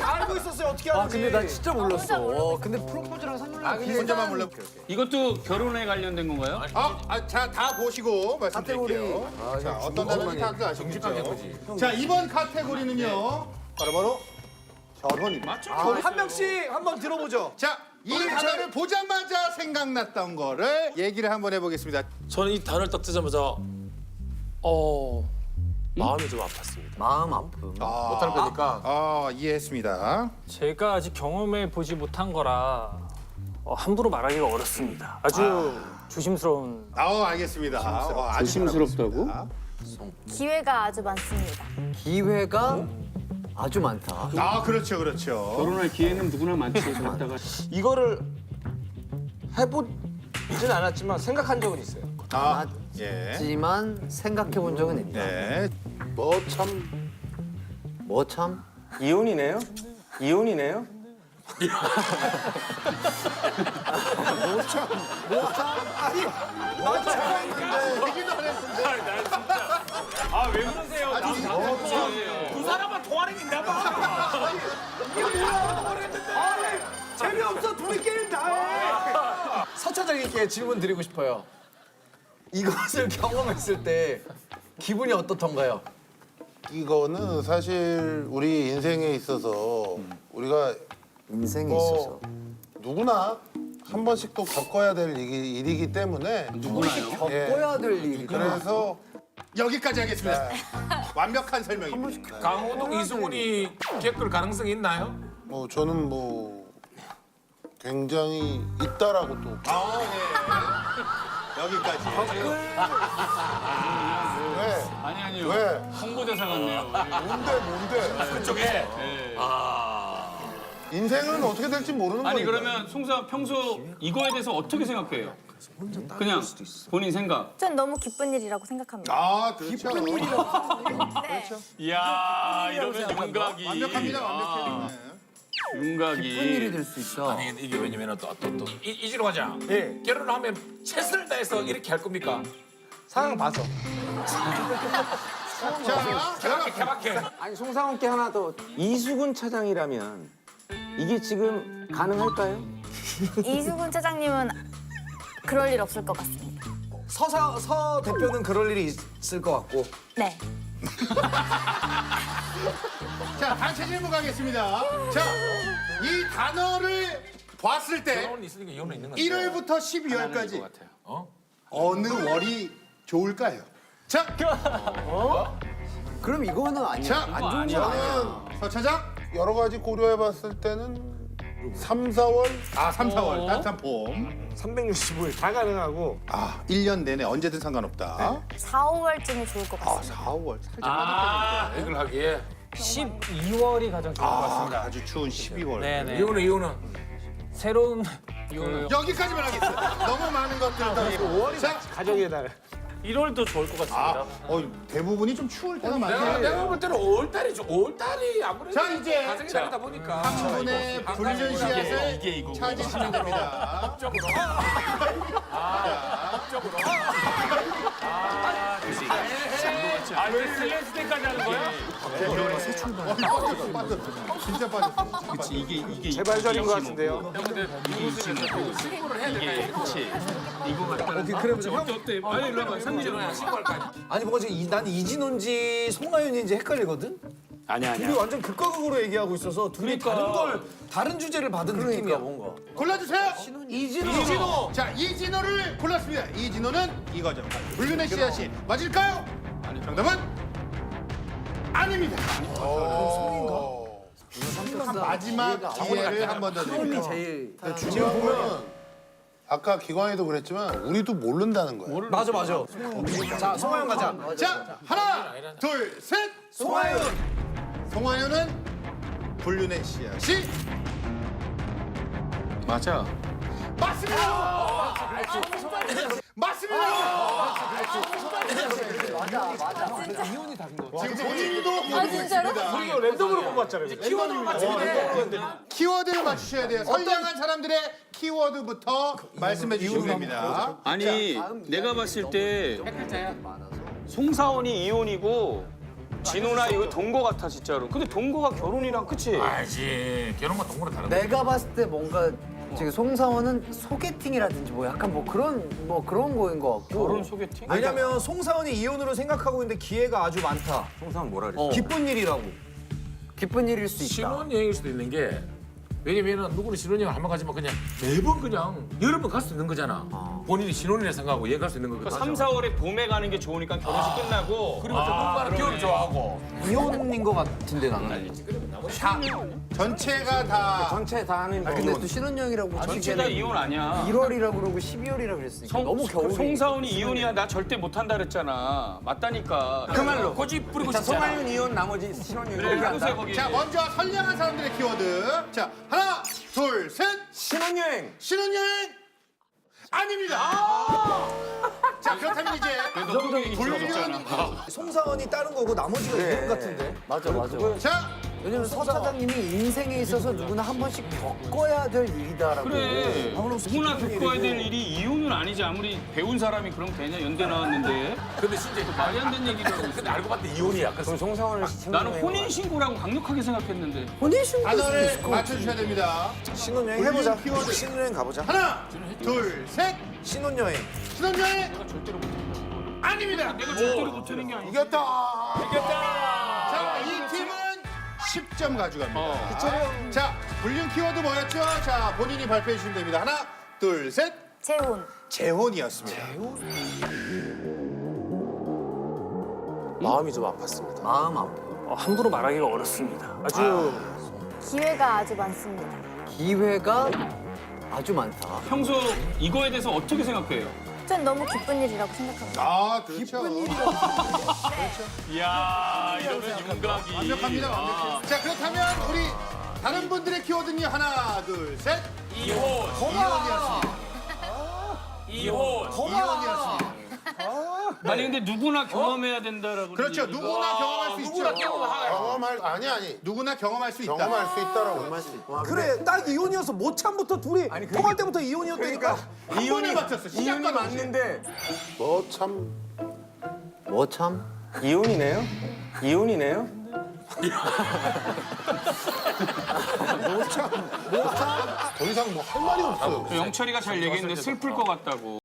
알고 있었어요 어떻게 아 하는지. 근데 나 진짜 몰랐어. 어, 근데 프로포즈랑 선물이랑 혼자만 몰라. 이것도 결혼에 관련된 건가요? 아, 아, 자, 다 보시고 말씀드릴게요. 카테고리. 자, 어떤 단어인지 다들 아시겠죠? 자, 이번 카테고리는요. 바로바로 결혼입니다. 한 명씩 한번 들어보죠. 자, 이 단어를 보자마자 생각났던 거를 얘기를 한번 해보겠습니다. 저는 이 단어를 딱 뜨자마자 어 마음이 좀 아팠습니다. 마음 아픔. 못할 거니까. 어, 이해했습니다. 제가 아직 경험해 보지 못한 거라 어, 함부로 말하기가 어렵습니다. 아주 조심스러운 아, 알겠습니다. 어, 아주 조심스럽다고? 잘하셨습니다. 기회가 아주 많습니다. 기회가 아주 많다. 아, 그렇죠, 그렇죠. 결혼할 기회는 누구나 많지. 그랬다가 이거를 해보진 않았지만 생각한 적은 있어요. 아, 예. 하지만 생각해 본 적은 있다. 네. 뭐참 뭐 참? 이혼이네요. 이혼이네요. 아왜 그러세요? 두 사람만 통하는 게 있나 봐. 재미없어 둘이 게임 다 해. 서차장님께 질문 드리고 싶어요. 이것을 경험했을 때 기분이 어떻던가요? 이거는 사실 우리 인생에 있어서 우리가 인생에 뭐 있어서 누구나 한 번씩 또 겪어야 될 일이, 일이기 때문에 누구나요? 겪어야 될 일이. 그래서 여기까지 하겠습니다. 완벽한 설명입니다. 강호동 이승훈이 겪을 가능성이 있나요? 뭐 저는 뭐 굉장히 있다라고 또 아, 네. 여기까지. 왜? 아니 아니요. 왜? 홍보대사 같네요. 뭔데 뭔데? 그쪽에 인생은 어떻게 될지 모르는 아니 거니까. 그러면 송사 평소 이거에 대해서 어떻게 생각해요? 그냥 본인 생각. 전 너무 기쁜 일이라고 생각합니다. 아, 그렇죠. 네. 이야 이러면 윤곽이. 완벽합니다, 완벽해요. 네. 윤곽이. 기쁜 일이 될수 있어. 아니 이게 왜냐면 또또또 이지로 가자. 예. 결혼을 하면 최선을 다해서 이렇게 할 겁니까? 상황 봐서. 자, 개박해 개박해. 아니 송상훈께 하나 더 이수근 차장이라면 이게 지금 가능할까요? 이수근 차장님은 그럴 일 없을 것 같습니다. 서사 서 대표는 그럴 일이 있을 것 같고. 네. 자, 단체 질문 가겠습니다. 자, 이 단어를 봤을 때 결혼은 있으니까 이혼은 있는 건데. 1월부터 12월까지 것 같아요. 어? 어느 월이 좋을까요? 자, 그럼 이거는 아니야. 자, 안 좋은 건 아니야. 서 차장. 여러 가지 고려해봤을 때는 3, 4월 아, 3, 4월 따뜻한 봄. 365일 다 가능하고 아, 1년 내내 언제든 상관없다. 4, 5월쯤이 좋을 것 아, 같습니다. 4월 살짝 아 이걸 하기에 12월이 가장 좋을 것 아, 같습니다. 아주 추운 12월. 네네. 이혼은 이혼은 새로운 그 여기까지만 하겠습니다. 너무 많은 것들을 더. 5월이 자, 가정의 달. 1월도 좋을 것 같습니다. 아, 어, 대부분이 좀 추울 때가 내가 많아요. 내가 볼 때는 5월달이죠. 5월달이 아무래도 자, 이제 가정이 다르다 보니까 한 분의 불륜 씨앗을 이게. 찾으시면 됩니다. 법적으로 아 법적으로 아왜 슬래스 때까지 하는 거야? 빠졌어, 빠졌어. 진짜 빠졌어. 그치 이게 이게 재발절인 것 같은데요. 되나 그치. 이거 갖다가 오케이, 그래 보자. 어때 어때? 빨리 일로 와봐. 상민이 신고할 거 아니야. 아니 뭔가 지금 이- 난 이진호인지 송하윤인지 헷갈리거든. 아니야 둘이 아니야. 완전 극과 극으로 얘기하고 있어서 둘이 다른 걸 다른 주제를 받은 느낌이야 뭔가. 골라주세요. 이진호. 이진호. 자, 이진호를 골랐습니다. 이진호는 이거죠. 불륜의 씨앗이 맞을까요? 정답은 아닙니다. 마지막 기회를 한 번 더 드립니다. 제일 지금 보면 아까 기광이도 그랬지만 우리도 모른다는 거야. 맞아 맞아. 자 송하윤 가자. 자, 하나, 둘, 셋. 송하윤. 송하윤은 불륜의 씨앗이 맞아. 맞습니다. 맞습니다. 지금 본인도 아, 진짜로? 모르고 랜덤으로 뽑았잖아요. 키워드를 맞추면 키워드를 맞추셔야 돼요. 선량한 사람들의 키워드부터 말씀해 주시면 됩니다. 아니 내가 봤을 때 송사원이 이혼이고 진호나 이거 동거 같아 진짜로. 근데 동거가 결혼이랑 그치? 알지. 결혼과 동거는 다른 거야. 내가 봤을 때 뭔가 지금 송사원은 소개팅이라든지 뭐 약간 뭐 그런 뭐 그런 거인 것 같고. 결혼 소개팅? 왜냐면 송사원이 이혼으로 생각하고 있는데 기회가 아주 많다. 송사원 뭐라 그랬어? 어. 기쁜 일이라고. 기쁜 일일 수 있다. 신혼여행일 수도 있는 게 왜냐면은 누구는 신혼여행 한번 가지만 그냥 매번 그냥 여러 번 갈 수 있는 거잖아. 본인이 신혼이라 생각하고 여행 갈 수 있는 거거든. 3, 4월에 봄에 가는 게 좋으니까 결혼식 끝나고 그리고 저 누군가는 겨울 좋아하고. 이혼인 것 같은데 나는. 전체가 다 전체 다 하는 거. 근데 또 신혼여행이라고 전체 다 이혼 아니야. 1월이라고 그러고 12월이라고 그랬으니까 성, 너무 겨울이. 송사원이 이혼이야 나 절대 못한다 그랬잖아. 맞다니까. 그 말로. 고집 부리고 자, 싶잖아. 송하윤 이혼 나머지 신혼여행 그래 이렇게 해보세요 한다. 거기. 자 먼저 선량한 사람들의 키워드 자 하나 둘 셋 신혼여행. 신혼여행 아닙니다 자 그렇다면 이제 너 불륜 송사원이 다른 거고 나머지가 이혼 같은데. 맞아 맞아. 자 왜냐면 서 차장님이 인생에 있어서 누구나 한 번씩 겪어야 될 일이다라고. 그래. 아, 누구나 겪어야 일이고. 될 일이 이혼은 아니지 아무리 배운 사람이 그럼 되냐 연대 나왔는데 근데 진짜 그 말이 안 되는 있어. 근데 알고 봤더니 이혼이야. 그래서 그럼 송사원을 나는 혼인 신고라고 강력하게 생각했는데 단어를. 맞춰주셔야 됩니다 신혼여행 해보자. 키워드. 신혼여행 가보자. 하나 둘 셋 신혼여행. 신혼여행. 아닙니다 내가 절대로 못하는 게 아니야. 이겼다. 팀은 10점 가져갑니다 어. 자 불륜 키워드 뭐였죠 자 본인이 발표해 주시면 됩니다 하나 둘 셋 재혼. 재혼이었습니다 마음이 좀 아팠습니다. 마음 아파. 어, 함부로 말하기가 어렵습니다. 아주 기회가 아주 많습니다. 기회가 아주 많다. 평소 이거에 대해서 어떻게 생각해요? 전 너무 기쁜 일이라고 생각합니다. 아 그렇죠. 이야 이러면 윤곽이. 완벽합니다 완벽해요 자 그렇다면 우리 다른 분들의 키워드는요. 하나 둘 셋. 이혼. 이혼이었습니다. 이혼. 이혼이었습니다 아니 근데 누구나 경험해야 된다라고 그렇죠 그러니까. 누구나 경험할 수 있죠 누구나 경험할. 경험할 아니 아니 누구나 경험할 수 있다 경험할 수 있다라고. 그래 딱 이혼이어서 모참부터 둘이 통할 때부터 이혼이었다니까. 한 번에 맞췄어 이혼이 동시에. 맞는데 뭐 참. 뭐 참. 이혼이네요? 이혼이네요? 더 이상 뭐 할 말이 없어요. 영철이가 잘 얘기했는데 슬플 것 같다고